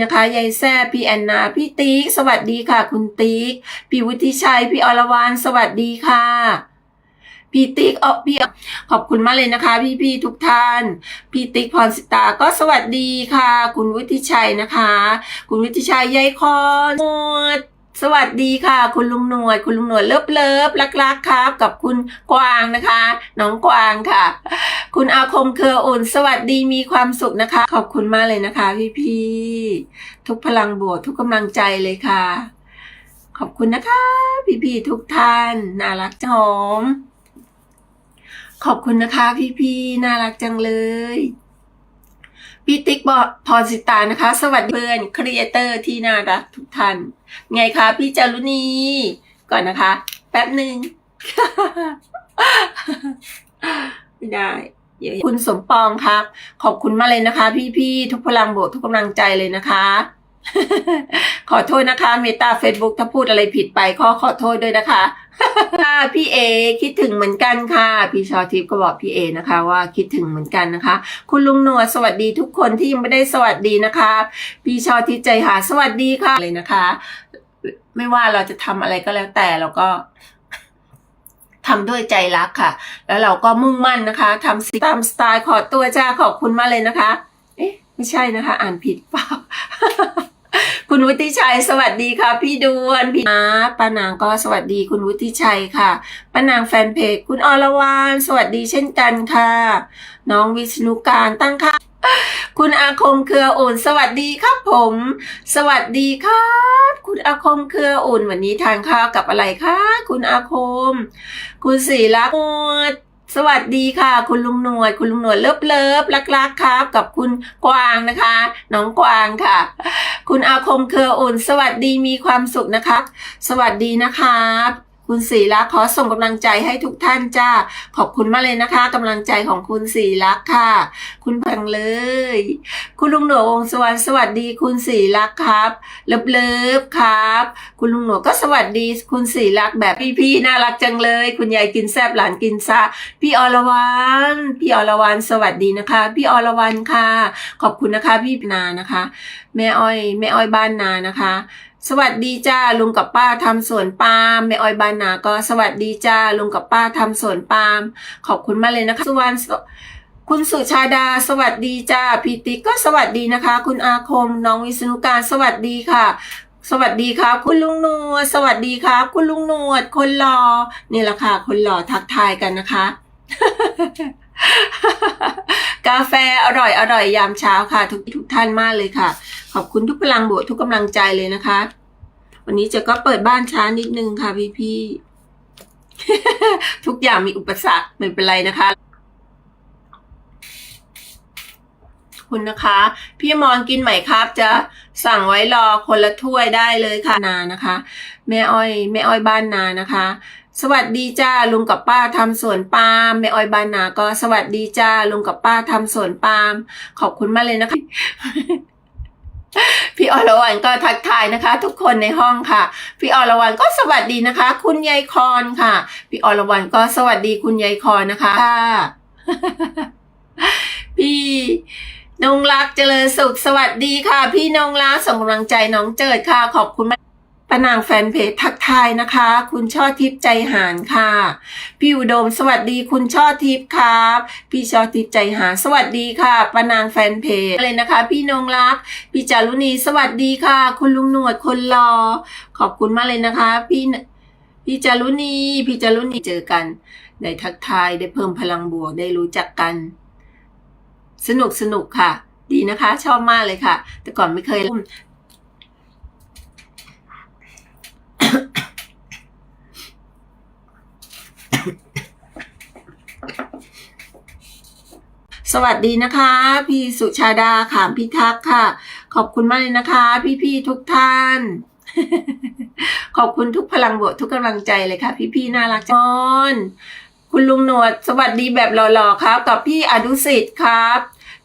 นะคะยายแซ่พี่แอนนา พี่ติ๊ก สวัสดีค่ะ คุณติ๊ก พี่วุฒิชัย พี่อรวรรณสวัสดีค่ะ พี่ติ๊กเออพี่ขอบคุณมากเลยนะคะ พี่พี่ๆทุกท่าน พี่ติ๊กพรสิตา ก็สวัสดีค่ะ คุณวุฒิชัยนะคะ คุณวุฒิชัยยายคอนหมด สวัสดีค่ะ คุณลุงหนวด คุณลุงหนวดเลิฟเลิฟรักรักครับ กับคุณกวางนะคะ น้องกวางค่ะ คุณอาคมเครืออุ่น สวัสดีมีความสุขนะคะ ขอบคุณมากเลยนะคะ พี่พี่ทุกพลังบวกทุกกำลังใจเลยค่ะ ขอบคุณนะคะ พี่พี่ทุกท่านน่ารักจังหอมขอบคุณนะคะ พี่พี่น่ารักจังเลย พี่ติ๊กบอกพรสิตานะคะ สวัสดีเพื่อนครีเอเตอร์ที่น่ารักทุกท่าน ไงคะพี่จารุณีก่อนนะคะ แป๊บหนึ่งไม่ได้คุณสมปองครับ ขอบคุณมากเลยนะคะ พี่ๆทุกพลังบวกทุกกำลังใจเลยนะคะ ขอโทษนะคะเมตาเฟซบุ๊กถ้าพูดอะไรผิดไปขอขอโทษด้วยนะคะค่ะพี่เอคิดถึงเหมือนกันค่ะ พี่ชอทิพย์ก็บอกพี่เอนะคะ ว่าคิดถึงเหมือนกันนะคะ คุณลุงหนวดสวัสดีทุกคนที่ยังไม่ได้สวัสดีนะคะ พี่ชอทิพย์ใจหาสวัสดีค่ะเลยนะคะ ไม่ว่าเราจะทำอะไรก็แล้วแต่เราก็ทำด้วยใจรักค่ะ แล้วเราก็มุ่งมั่นนะคะทำสิ่งตามสไตล์ขอตัวจ้าขอบคุณมากเลยนะคะ เอ๊ะ ไม่ใช่นะคะ อ่านผิดเปล่า คุณวุฒิชัยสวัสดีค่ะ พี่ดวนพี่อาป้านางก็สวัสดีคุณวุฒิชัยค่ะป้านางแฟนเพจคุณอรวรรณสวัสดีเช่นกันค่ะ น้องวิษณุการตั้งค่ะคุณอาคมเครืออุ่น สวัสดีครับผม สวัสดีครับ คุณอาคมเครืออุ่น วันนี้ทานข้าวกับอะไรคะ คุณอาคม คุณศิรักษ์ สวัสดีค่ะ คุณลุงหนวด คุณลุงหนวดเลิฟเลิฟรักรักครับ กับคุณกวางนะคะ น้องกวางค่ะ คุณอาคมเครืออุ่น สวัสดีมีความสุขนะคะ สวัสดีนะคะ คุณศรีรักษ์ขอส่งกำลังใจให้ทุกท่านจ้า ขอบคุณมากเลยนะคะกำลังใจของคุณศรีรักษ์ค่ะ คุณพังเลย คุณลุงหนวดวงสวรรค์สวัสดี คุณศรีรักษ์ครับ เลิฟเลิฟครับ คุณลุงหนวดก็สวัสดี คุณศรีรักษ์แบบพี่ๆน่ารักจังเลย คุณยายกินแซบหลานกินซาพี่อรวรรณพี่อรวรรณสวัสดีนะคะ พี่อรวรรณค่ะ ขอบคุณนะคะ พี่นานะคะ แม่อ้อยแม่อ้อยบ้านนานะคะ สวัสดีจ้าลุงกับป้าทำสวนปาล์มแม่อ้อยบานนาก็สวัสดีจ้าลุงกับป้าทำสวนปาล์มขอบคุณมากเลยนะคะสุวรรณคุณสุชาดา สวัสดีจ้าพีติกก็สวัสดีนะคะ คุณอาคม น้องวิษณุการสวัสดีค่ะ สวัสดีครับ คุณลุงนวด สวัสดีครับ คุณลุงนวด คนหล่อนี่แหละค่ะ คนหล่อทักทายกันนะคะ กาแฟอร่อยอร่อยยามเช้าค่ะ ทุกทุกท่านมากเลยค่ะ ขอบคุณทุกพลังบวกทุกกำลังใจเลยนะคะ วันนี้จะก็เปิดบ้านช้านิดนึงค่ะพี่พี่ๆทุกอย่างมีอุปสรรคไม่เป็นไรนะคะคุณนะคะ พี่มอมรกินไหมครับ จะสั่งไว้รอคนละถ้วยได้เลยค่ะนานะคะ แม่อ้อยแม่อ้อยบ้านนานะคะ สวัสดีจ้าลุงกับป้าทำสวนปาล์มแม่ออยบานาก็สวัสดีจ้าลุงกับป้าทำสวนปาล์มขอบคุณมากเลยนะคะ พี่อรวรรณก็ทักทายนะคะ ทุกคนในห้องค่ะ พี่อรวรรณก็สวัสดีนะคะ คุณยายคอนค่ะ พี่อรวรรณก็สวัสดีคุณยายคอนนะคะค่ะพี่นงรักเจริญสุขสวัสดีค่ะ พี่นงรักส่งกำลังใจน้องเจิดค่ะ ขอบคุณมาก ปนางแฟนเพจทักทายนะคะ คุณช่อทิพย์ใจหานค่ะ พี่อุดมสวัสดีคุณช่อทิพย์ครับ พี่ช่อทิพย์ใจหานสวัสดีค่ะปนางแฟนเพจเลยนะคะ พี่นงรัก พี่จารุณีสวัสดีค่ะ คุณลุงหนวดคนรอ ขอบคุณมากเลยนะคะ พี่พี่จารุณีพี่จารุณีเจอกันได้ทักทายได้เพิ่มพลังบวกได้รู้จักกัน สนุกสนุกค่ะ ดีนะคะ ชอบมากเลยค่ะ แต่ก่อนไม่เคย สวัสดีนะคะ พี่สุชาดาขามพิทักษ์ค่ะ ขอบคุณมากเลยนะคะ พี่ๆทุกท่าน ขอบคุณทุกพลังบวกทุกกำลังใจเลยค่ะ พี่ๆน่ารักจังคุณลุงหนวด สวัสดีแบบหล่อๆครับ กับพี่อดุสิทธิ์ครับ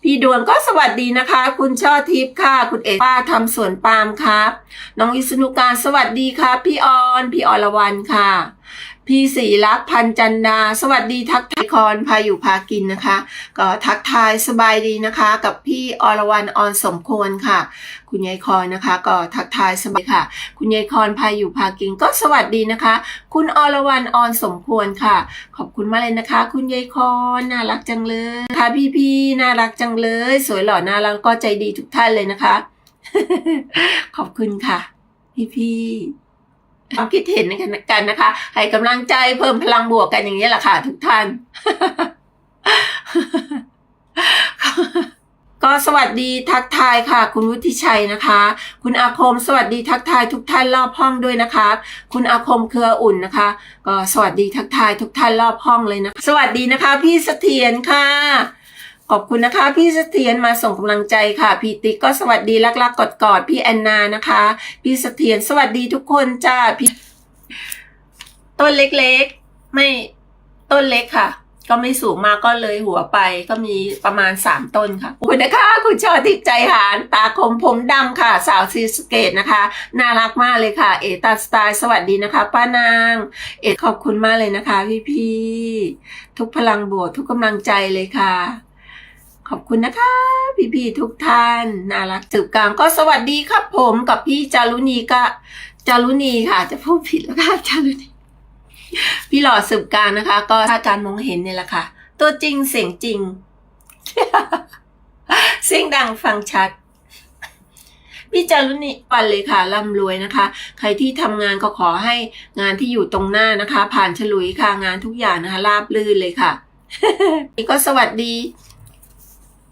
พี่ดวงก็สวัสดีนะคะ คุณช่อทิพย์ค่ะ คุณเอกป้าทำสวนปาล์มครับ น้องวิษณุการสวัสดีครับ พี่ออน พี่อรวรรณค่ะ พี่ศรีรักพันจันดา สวัสดีทักทายคอนพาอยู่พากินนะคะ ก็ทักทายสบายดีนะคะ กับพี่อรวรรณออนสมควรค่ะ คุณยายคอนนะคะ ก็ทักทายสบายค่ะ คุณยายคอนพาอยู่พากินก็สวัสดีนะคะ คุณอรวรรณออนสมควรค่ะ ขอบคุณมากเลยนะคะ คุณยายคอนน่ารักจังเลยค่ะพี่พี่ๆน่ารักจังเลย สวยหล่อน่ารักก็ใจดีทุกท่านเลยนะคะ ขอบคุณค่ะ พี่พี่ๆ ความคิดเห็นกันนะคะ ให้กำลังใจเพิ่มพลังบวกกันอย่างนี้แหละค่ะทุกท่าน ก็สวัสดีทักทายค่ะ คุณวุฒิชัยนะคะ คุณอาคม สวัสดีทักทายทุกท่านรอบห้องด้วยนะคะ คุณอาคมเครืออุ่นนะคะ ก็สวัสดีทักทายทุกท่านรอบห้องเลยนะคะสวัสดีนะคะ พี่เสถียรค่ะ ขอบคุณนะคะ พี่เสถียรมาส่งกำลังใจค่ะ พี่ติ๊กก็สวัสดีรักๆกอดกอดๆพี่แอนนานะคะ พี่เสถียรสวัสดีทุกคนจ้าพี่ต้นเล็กๆ ไม่ต้นเล็กค่ะ ก็ไม่สูงมากก็เลยหัวไปก็มีประมาณสามต้นค่ะคุณนะคะ คุณชอติดใจหารตาคมผมดำค่ะ สาวซีสเกตนะคะ น่ารักมากเลยค่ะ เอตาสไตล์สวัสดีนะคะ ป้านาง เอขอบคุณมากเลยนะคะ พี่ๆทุกพลังบวกทุกกำลังใจเลยค่ะ ขอบคุณนะคะ พี่ๆทุกท่านน่ารักสืบกลางก็สวัสดีครับผมกับพี่จารุณีกะจารุณีค่ะ จะพูดผิดแล้วค่ะจารุณีพี่หล่อสืบกลางนะคะ ก็ถ้าการมองเห็นเนี่ยแหละค่ะ ตัวจริงเสียงจริง เสียงดังฟังชัดพี่จารุณีวันเลยค่ะร่ำรวยนะคะ ใครที่ทำงานก็ขอให้งานที่อยู่ตรงหน้านะคะ ผ่านฉลุยค่ะงานทุกอย่างนะคะราบลื่นเลยค่ะนี่ก็สวัสดี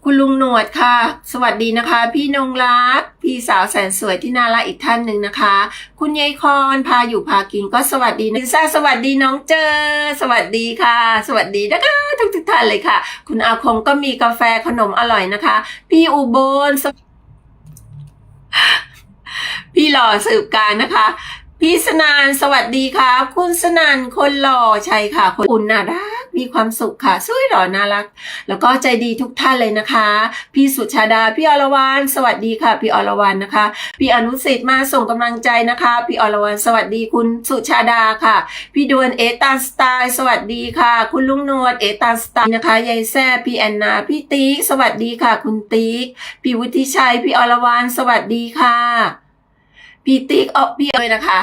คุณลุงหนวดค่ะ สวัสดีนะคะ พี่นงรัก พี่สาวแสนสวยที่น่ารักอีกท่านหนึ่งนะคะ คุณยายคอนพาอยู่พากินก็สวัสดีนะลิซ่าสวัสดีน้องเจอ สวัสดีค่ะ สวัสดีนะคะทุกทุกท่านเลยค่ะ คุณอาคมก็มีกาแฟขนมอร่อยนะคะ พี่อุบลพี่หล่อสืบการนะคะพี่สนานสวัสดีค่ะ คุณสนานคนหล่อใช่ค่ะ คนอุ่นน่ารัก มีความสุขค่ะสวยหล่อน่ารัก แล้วก็ใจดีทุกท่านเลยนะคะ พี่สุชาดา พี่อรวรรณสวัสดีค่ะ พี่อรวรรณนะคะ พี่อนุสิทธิ์มาส่งกำลังใจนะคะ พี่อรวรรณสวัสดีคุณสุชาดาค่ะ พี่ดวนเอตาสไตล์สวัสดีค่ะ คุณลุงนวดเอตาสไตล์นะคะยายแซ่พี่แอนนา พี่ติ๊กสวัสดีค่ะ คุณติ๊กพี่วุฒิชัย พี่อรวรรณสวัสดีค่ะ พี่ติ๊กเออพี่เอ๋ยนะคะ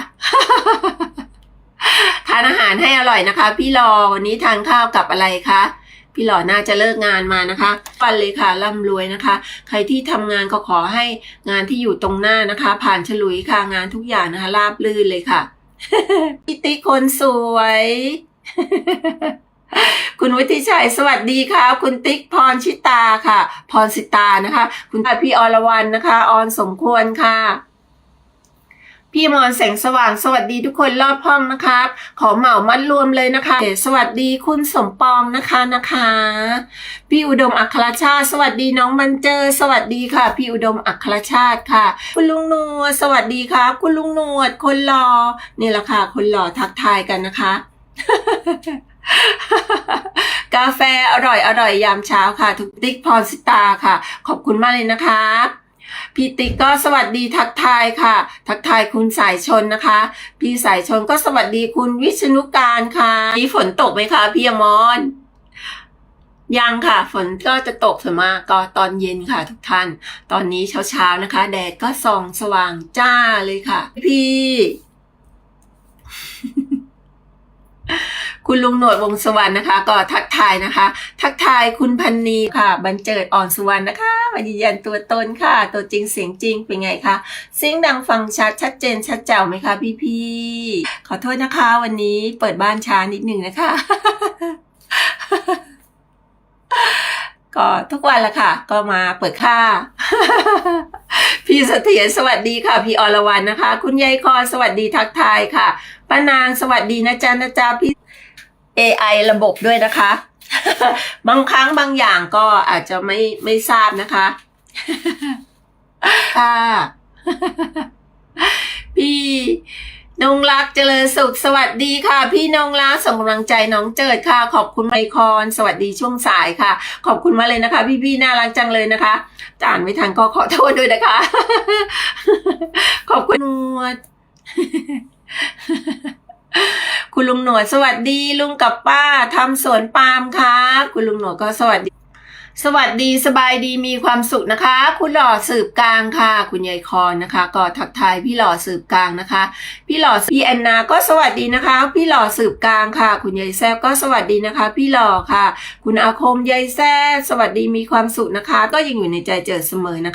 ทานอาหารให้อร่อยนะคะ พี่รอวันนี้ทานข้าวกับอะไรคะพี่หล่อน่าจะเลิกงานมานะคะปันเลยค่ะร่ำรวยนะคะ ใครที่ทำงานก็ขอให้งานที่อยู่ตรงหน้านะคะ ผ่านฉลุยค่ะงานทุกอย่างนะคะราบลื่นเลยค่ะพี่ติ๊กคนสวย คุณวุฒิชัยสวัสดีค่ะ คุณติ๊กพรชิตาค่ะ พรสิตานะคะ คุณพี่อรวรรณนะคะ ออนสมควรค่ะ พี่มอนแสงสว่างสวัสดีทุกคนรอบห้องนะครับขอเหมามัดรวมเลยนะคะ สวัสดีคุณสมปองนะคะนะคะ พี่อุดมอัครชาติ สวัสดีน้องมันเจอ สวัสดีค่ะ พี่อุดมอัครชาติค่ะ คุณลุงนวดสวัสดีครับ คุณลุงนวดคนหล่อนี่แหละค่ะคนหล่อทักทายกันนะคะ กาแฟอร่อยอร่อยยามเช้าค่ะทุกติ๊กพรสิตาค่ะ ขอบคุณมากเลยนะคะ พี่ติ๊กก็สวัสดีทักทายค่ะ ทักทายคุณสายชนนะคะ พี่สายชนก็สวัสดีคุณวิษณุการค่ะมีฝนตกไหมคะพี่อมรยังค่ะ ฝนก็จะตกส่วนมากก็ตอนเย็นค่ะทุกท่าน ตอนนี้เช้าๆนะคะ แดดก็ส่องสว่างจ้าเลยค่ะ พี่ คุณลุงหนวดวงศ์สวรรค์นะคะ ก็ทักทายนะคะ ทักทายคุณพันนีค่ะ บันเจิดอ่อนสุวรรณนะคะมายืนยันตัวตนค่ะ ตัวจริงเสียงจริงเป็นไงคะเสียงดังฟังชัดชัดเจนชัดแจ๋วไหมคะพี่พี่ๆขอโทษนะคะ วันนี้เปิดบ้านช้านิดหนึ่งนะคะ ก็ทุกวันละค่ะ ก็มาเปิดค่าพี่เสถียรสวัสดีค่ะ พี่อรวรรณนะคะ คุณยายคอสวัสดีทักทายค่ะป้านางสวัสดีนะจ๊ะนะจ๊ะพี่ AI ระบบด้วยนะคะ บางครั้งบางอย่างก็อาจจะไม่ไม่ทราบนะคะ ค่ะ พี่นงรักเจริญสุข สวัสดีค่ะ พี่นงรักส่งกำลังใจน้องเจิดค่ะ ขอบคุณไมคอน สวัสดีช่วงสายค่ะ ขอบคุณมากเลยนะคะ พี่พี่ๆน่ารักจังเลยนะคะจอ่านไม่ทันก็ขอโทษด้วยนะคะ ขอบคุณนวดคุณ คุณลุงหนวดสวัสดีลุงกับป้าทำสวนปาล์มค่ะ คุณลุงหนวดก็สวัสดี สวัสดีสบายดีมีความสุขนะคะ คุณหล่อสืบกลางค่ะ คุณยายคอนนะคะ ก็ทักทายพี่หล่อสืบกลางนะคะ พี่หล่อพี่แอนนาก็สวัสดีนะคะ พี่หล่อสืบกลางค่ะ คุณยายแซบก็สวัสดีนะคะ พี่หล่อค่ะ คุณอาคมยายแซบสวัสดีมีความสุขนะคะ ก็ยังอยู่ในใจเจอเสมอนะคะ